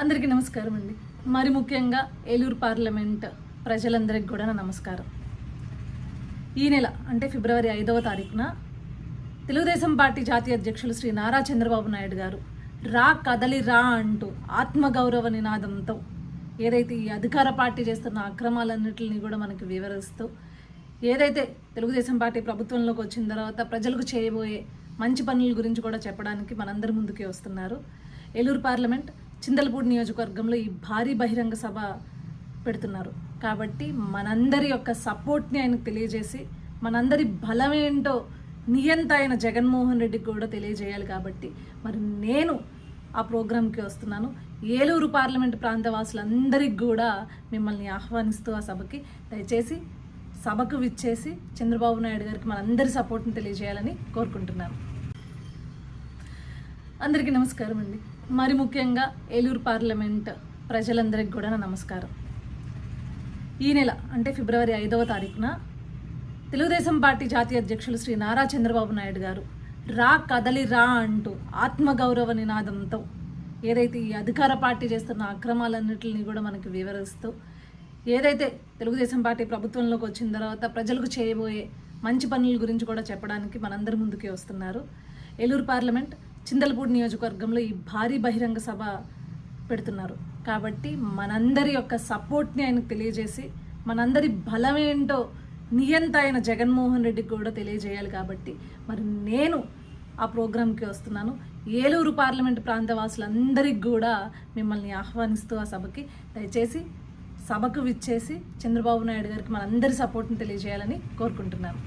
అందరికీ నమస్కారం అండి. మరి ముఖ్యంగా ఏలూరు పార్లమెంట్ ప్రజలందరికీ కూడా నా నమస్కారం. ఈ నెల అంటే ఫిబ్రవరి ఐదవ తారీఖున తెలుగుదేశం పార్టీ జాతీయ అధ్యక్షులు శ్రీ నారా చంద్రబాబు నాయుడు గారు రా కదలి రా అంటూ ఆత్మగౌరవ నినాదంతో ఏదైతే ఈ అధికార పార్టీ చేస్తున్న అక్రమాలన్నింటినీ కూడా మనకి వివరిస్తూ ఏదైతే తెలుగుదేశం పార్టీ ప్రభుత్వంలోకి వచ్చిన తర్వాత ప్రజలకు చేయబోయే మంచి పనుల గురించి కూడా చెప్పడానికి మనందరి ముందుకే వస్తున్నారు. ఏలూరు పార్లమెంట్ చింతలపూడి నియోజకవర్గంలో ఈ భారీ బహిరంగ సభ పెడుతున్నారు. కాబట్టి మనందరి యొక్క సపోర్ట్ని ఆయనకు తెలియజేసి మనందరి బలం ఏంటో నియంత ఆయన జగన్మోహన్ రెడ్డికి కూడా తెలియజేయాలి కాబట్టి మరి నేను ఆ ప్రోగ్రాంకి వస్తున్నాను. ఏలూరు పార్లమెంట్ ప్రాంతవాసులందరికీ కూడా మిమ్మల్ని ఆహ్వానిస్తూ ఆ సభకి. దయచేసి సభకు విచ్చేసి చంద్రబాబు నాయుడు గారికి మనందరి సపోర్ట్ని తెలియజేయాలని కోరుకుంటున్నాను. అందరికీ నమస్కారం అండి మరి ముఖ్యంగా ఏలూరు పార్లమెంట్ ప్రజలందరికీ కూడా నా నమస్కారం. ఈ నెల అంటే ఫిబ్రవరి ఐదవ తారీఖున తెలుగుదేశం పార్టీ జాతీయ అధ్యక్షులు శ్రీ నారా చంద్రబాబు నాయుడు గారు రా కదలి రా అంటూ ఆత్మగౌరవ నినాదంతో ఏదైతే ఈ అధికార పార్టీ చేస్తున్న అక్రమాలన్నింటినీ కూడా మనకి వివరిస్తూ ఏదైతే తెలుగుదేశం పార్టీ ప్రభుత్వంలోకి వచ్చిన తర్వాత ప్రజలకు చేయబోయే మంచి పనుల గురించి కూడా చెప్పడానికి మనందరి ముందుకే వస్తున్నారు. ఏలూరు పార్లమెంట్ చింతలపూడి నియోజకవర్గంలో ఈ భారీ బహిరంగ సభ పెడుతున్నారు. కాబట్టి మనందరి యొక్క సపోర్ట్ని ఆయనకు తెలియజేసి మనందరి బలం ఏంటో నియంత ఆయన జగన్మోహన్ రెడ్డికి కూడా తెలియజేయాలి కాబట్టి మరి నేను ఆ ప్రోగ్రాంకి వస్తున్నాను. ఏలూరు పార్లమెంట్ ప్రాంతవాసులందరికీ కూడా మిమ్మల్ని ఆహ్వానిస్తూ ఆ సభకి. దయచేసి సభకు విచ్చేసి చంద్రబాబు నాయుడు గారికి మనందరి సపోర్ట్ని తెలియజేయాలని కోరుకుంటున్నాను.